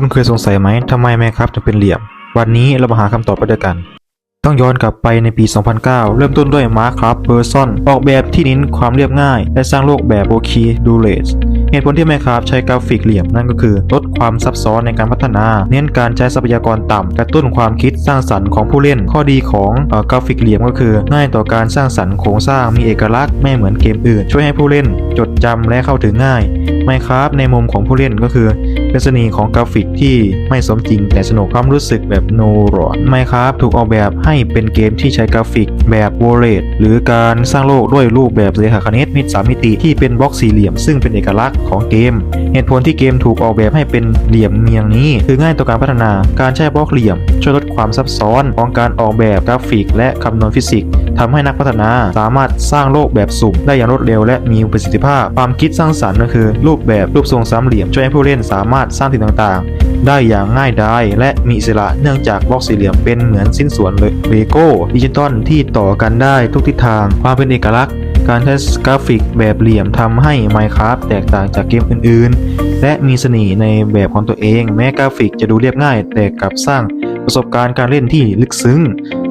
คุณเคยสงสัยไหมทำไมแมครับถึงเป็นเหลี่ยม วันนี้เรามาหาคำตอบไปด้วยกัน ต้องย้อนกลับไปในปี 2009 เริ่มต้นด้วยมาร์คครับเบอร์ซอนออกแบบที่เน้นความเรียบง่าย และสร้างโลกแบบโอคีดูเลสเหตุผลที่ Minecraft ใช้กราฟิกเหลี่ยมนั่นก็คือ ลดความซับซ้อนในการพัฒนา เน้นการใช้ทรัพยากรต่ำกระตุ้นความคิดสร้างสรรค์ของผู้เล่น ข้อดีของกราฟิกเหลี่ยมก็คือ ง่ายต่อการสร้างสรรค์โครงสร้างมีเอกลักษณ์ไม่เหมือนเกมอื่น ช่วยให้ผู้เล่น จดจำและเข้าถึงง่าย Minecraft ในมุมของผู้เล่นก็คือ เป็นเสน่ห์ของกราฟิกที่ไม่สมจริง แต่สนุกความรู้สึกแบบโนรอนไมครับถูกออกแบบให้เป็นเกมที่ใช้กราฟิกแบบโวเลตหรือการสร้างโลกด้วยรูปแบบเลขาคณิตมิตรสามมิติที่เป็นบล็อกสี่เหลี่ยม ซึ่งเป็นเอกลักษณ์ของเกม เหตุผลที่เกมถูกออกแบบให้เป็นเหลี่ยมเมียงนี้ คือง่ายต่อการพัฒนาการใช้บล็อกเหลี่ยม ช่วยลดความซับซ้อนของการออกแบบกราฟิก และคำนวณฟิสิกส์ทำให้นักพัฒนาสามารถสร้างโลกแบบสุ่มได้อย่างรวดเร็วและมีประสิทธิภาพ ความคิดสร้างสรรค์ก็คือรูปแบบรูปทรงสามเหลี่ยมช่วยให้ผู้เล่นสามารถสร้างสิ่งต่างๆ ได้อย่างง่ายดายและมีอิสระเนื่องจากบล็อกสี่เหลี่ยมเป็นเหมือนสิ้นส่วนเลโก้ดิจิตอลที่ต่อกันได้ทุกทิศทาง ความเป็นเอกลักษณ์ การใช้กราฟิกแบบเหลี่ยมทำให้ Minecraft แตกต่างจากเกมอื่นๆ และมีเสน่ห์ในแบบของตัวเอง แม้กราฟิกจะดูเรียบง่าย แต่กลับสร้างประสบการณ์การเล่นที่ลึกซึ้ง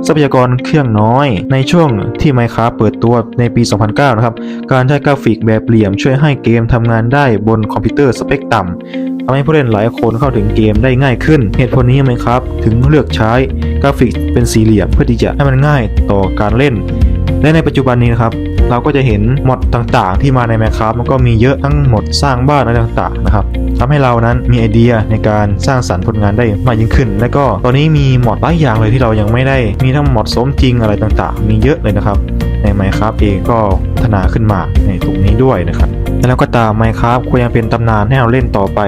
ทรัพยากรเครื่องน้อย ในช่วงที่ Minecraft เปิดตัวในปี 2009 นะครับ การใช้กราฟิกแบบเหลี่ยมช่วยให้เกมทำงานได้บนคอมพิวเตอร์สเปคต่ำทำให้ผู้เล่นหลายคนเข้าถึงเกมได้ง่ายขึ้น เหตุผลนี้ Minecraft ถึงเลือกใช้กราฟิกเป็นสี่เหลี่ยมเพื่อที่จะให้มันง่ายต่อการเล่นและในปัจจุบันนี้นะครับ เราก็จะเห็นมอดต่างๆ ที่มาใน Minecraft มันก็มีเยอะทั้งหมดสร้างบ้านอะไรต่างๆนะครับ ทำให้เรานั้นมีไอเดียในการสร้างสรรค์ผลงานได้มากยิ่งขึ้น และก็ตอนนี้มีมอดหลายอย่างเลยที่เรายังไม่ได้มีทั้งมอดสมจริงอะไรต่างๆ มีเยอะเลยนะครับใน Minecraft เองก็พัฒนาขึ้นมาในตรงนี้ด้วยนะครับแล้วก็ตาม Minecraft ควรยังเป็นตำนานให้เราเล่นต่อไป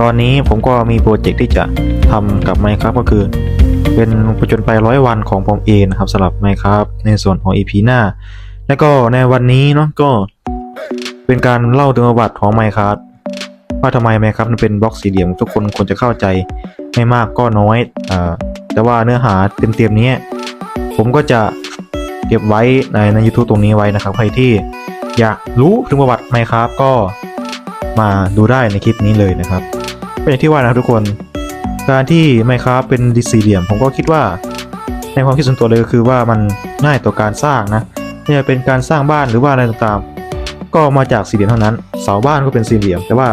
ตอนนี้ผมก็มีโปรเจกต์ที่จะทำกับ Minecraft ก็คือเป็นประจนไปร้อยวันของผมเองนะครับสำหรับ Minecraft ในส่วนของ EP หน้า แล้วก็ในวันนี้เนาะก็เป็นการเล่าถึงประวัติของ Minecraft ว่าทำไม Minecraft มันเป็นบล็อกสี่เหลี่ยมทุกคนควรจะเข้าใจไม่มากก็น้อยอแต่ว่าเนื้อหาเต็มๆนี้ ผมก็จะเก็บไว้ในใน u t u b e ตรงนี้ไว้นะครับ ใครที่อยากรู้ถึงประวัติ Minecraft ก็มาดูได้ในคลิปนี้เลยนะครับเป็นอย่างที่ว่านะครับทุกคนการที่ Minecraft เป็นสี่เหลี่ยม ผมก็คิดว่า ในความคิดส่วนตัวเลยก็คือว่ามันง่ายต่อการสร้างนะไม่ว่าเป็นการสร้างบ้านหรือว่าอะไรต่างๆ ก็มาจากสี่เหลี่ยมเท่านั้น เสาบ้านก็เป็นสี่เหลี่ยม แต่ว่า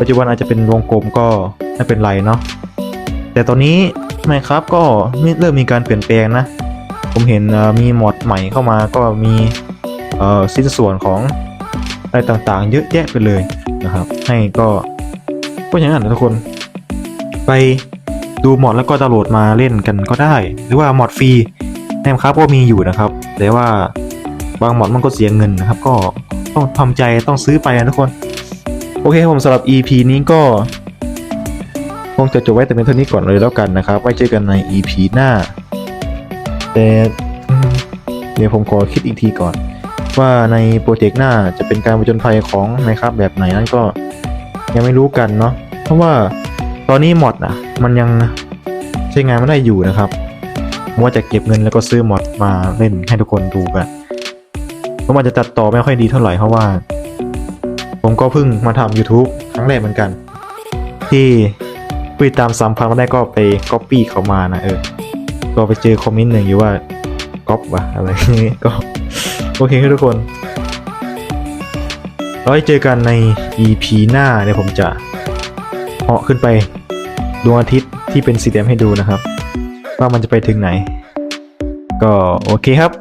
ปัจจุบันอาจจะเป็นวงกลมก็ไม่เป็นไรเนาะแต่ตอนนี้ Minecraft ก็เริ่มมีการเปลี่ยนแปลงนะ ผมเห็นมีมอดใหม่เข้ามาก็มีสิ้นส่วนของอะไรต่างๆ เยอะแยะไปเลยนะครับ ให้ก็ก็อย่างนั้นนะทุกคน ไปดูมอดแล้วก็ดาวน์โหลดมาเล่นกันก็ได้ หรือว่ามอดฟรีในครับก็มีอยู่นะครับ แต่ว่าบางมอดมันก็เสียเงินนะครับ ก็ต้องทำใจต้องซื้อไปนะทุกคน โอเคผมสำหรับ EP นี้ก็คงจะจบไว้แต่เป็นเท่านี้ก่อนเลยแล้วกันนะครับ ไว้เจอกันใน EP หน้า แต่เดี๋ยวผมขอคิดอีกทีก่อน ว่าในโปรเจกต์หน้าจะเป็นการผจญภัยของนะครับแบบไหนนั้นก็ยังไม่รู้กันเนาะเพราะว่าตอนนี้มอดนะมันยังใช้งานไม่ได้อยู่นะครับผมว่าจะเก็บเงินแล้วก็ซื้อมอดมาเล่นให้ทุกคนดูกันเพราะมันจะตัดต่อไม่ค่อยดีเท่าไหร่เพราะว่า ผมก็เพิ่งมาทำ YouTube ครั้งแรกเหมือนกัน ที่ผู้ติดตามสามพันมาได้ก็ไปก๊อปปี้เขามานะเออ ก็ไปเจอคอมเมนต์หนึ่งอยู่ว่าก๊อปวะอะไรอย่างงี้ก็โอเคครับทุกคนเราไว้เจอกันใน EP หน้าเดี๋ยวผมจะเหาะขึ้นไปดวงอาทิตย์ที่เป็นสี่เหลี่ยมให้ดูนะครับว่ามันจะไปถึงไหน ก็โอเคครับ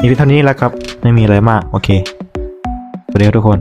มีเพียงเท่านี้แล้วครับ ไม่มีอะไรมาก โอเคสวัสดีครับทุกคน